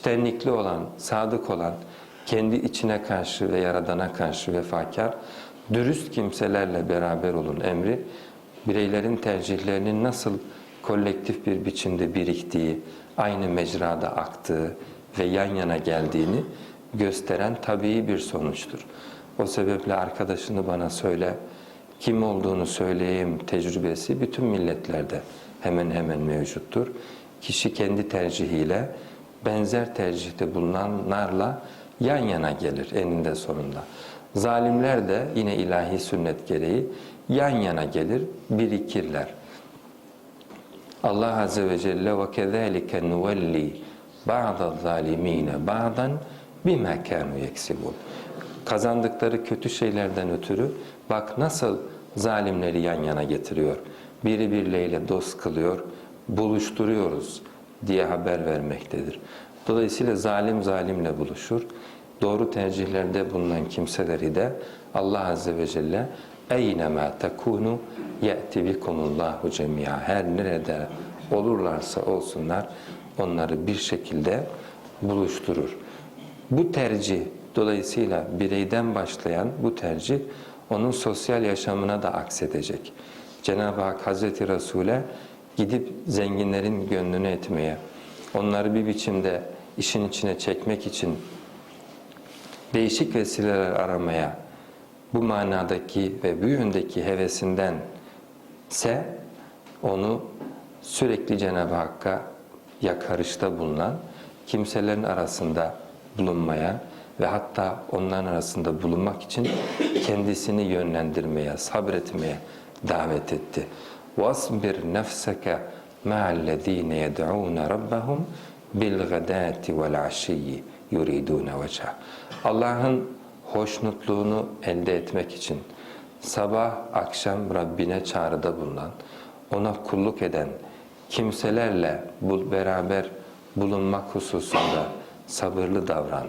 İçtenlikli olan, sadık olan, kendi içine karşı ve yaradana karşı vefakar, dürüst kimselerle beraber olun emri, bireylerin tercihlerinin nasıl kolektif bir biçimde biriktiği, aynı mecrada aktığı ve yan yana geldiğini gösteren tabii bir sonuçtur. O sebeple arkadaşını bana söyle, kim olduğunu söyleyeyim tecrübesi bütün milletlerde hemen hemen mevcuttur. Kişi kendi tercihiyle benzer tercihte bulunanlarla yan yana gelir eninde sonunda. Zalimler de yine ilahi sünnet gereği yan yana gelir, birikirler. Allah Azze ve Celle ve kezalike nuvelli ba'da zalimine ba'dan bima kanu yeksibun. Kazandıkları kötü şeylerden ötürü bak nasıl zalimleri yan yana getiriyor. Biri birileriyle dost kılıyor, buluşturuyoruz diye haber vermektedir. Dolayısıyla zalim zalimle buluşur. Doğru tercihlerde bulunan kimseleri de Allah Azze ve Celle eynema tekunu ye'ti bikumullahu cemia. Her nerede olurlarsa olsunlar onları bir şekilde buluşturur. Bu tercih dolayısıyla bireyden başlayan bu tercih onun sosyal yaşamına da aksedecek. Cenab-ı Hak Hazreti Resul'e gidip zenginlerin gönlünü etmeye, onları bir biçimde işin içine çekmek için değişik vesileler aramaya, bu manadaki ve bu yöndeki hevesinden ise onu sürekli Cenab-ı Hakk'a yakarışta bulunan kimselerin arasında bulunmaya ve hatta onların arasında bulunmak için kendisini yönlendirmeye, sabretmeye davet etti. وَاصْبِرْ نَفْسَكَ مَعَ الَّذ۪ينَ يَدْعُونَ رَبَّهُمْ بِالْغَدَاتِ وَالْعَشِيِّ يُرِيدُونَ وَجْهَ Allah'ın hoşnutluğunu elde etmek için sabah akşam Rabbine çağrıda bulunan, ona kulluk eden kimselerle beraber bulunmak hususunda sabırlı davran.